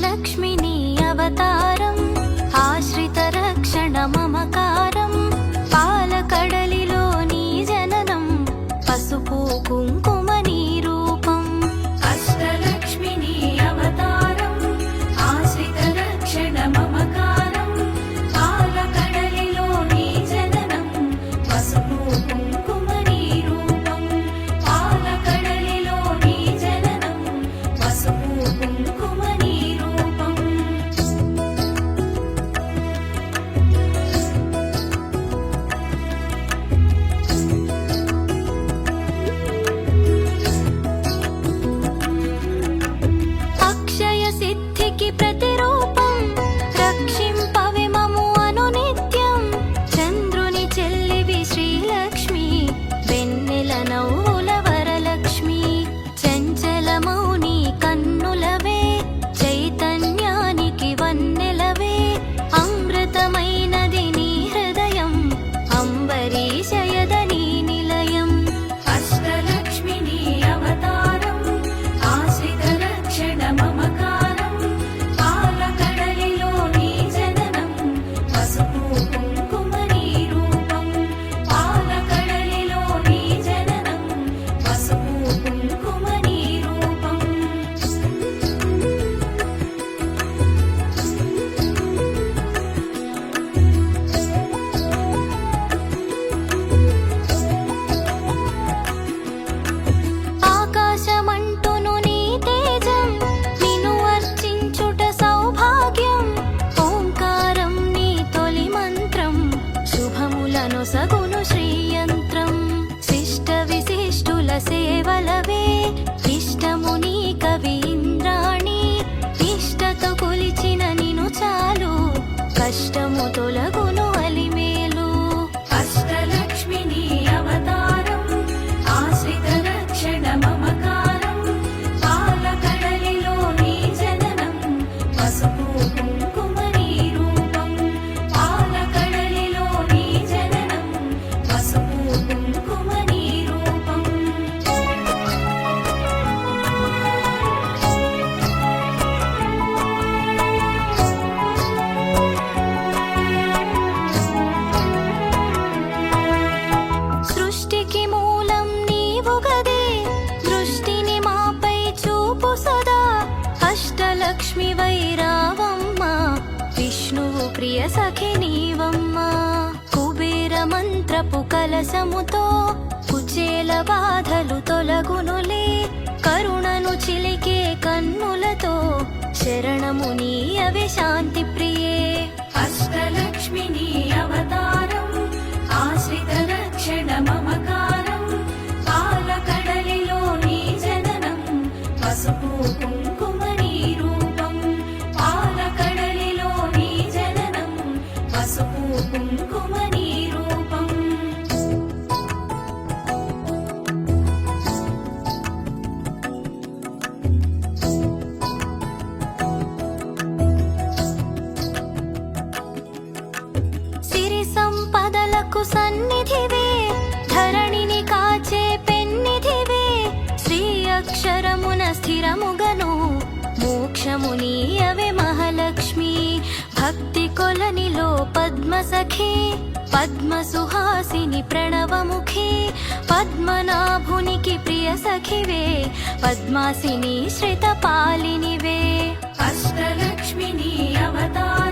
Lakshmi తొలగును ప్రియ సఖి నీవమ్మా. కుబేర మంత్రపు కలసముతో కుచేల బాధలు తొలగునులే. కరుణను చిలికే కన్నులతో శరణము నీ శాంతి ప్రియే భక్తి కొలనిలో పద్మ సఖీ పద్మసఖీ పద్మసుహాసిని ప్రణవముఖి పద్మనాభునికి ప్రియ సఖివే పద్మాసిని శ్రితపాలినివే. అష్టలక్ష్మిని అవతార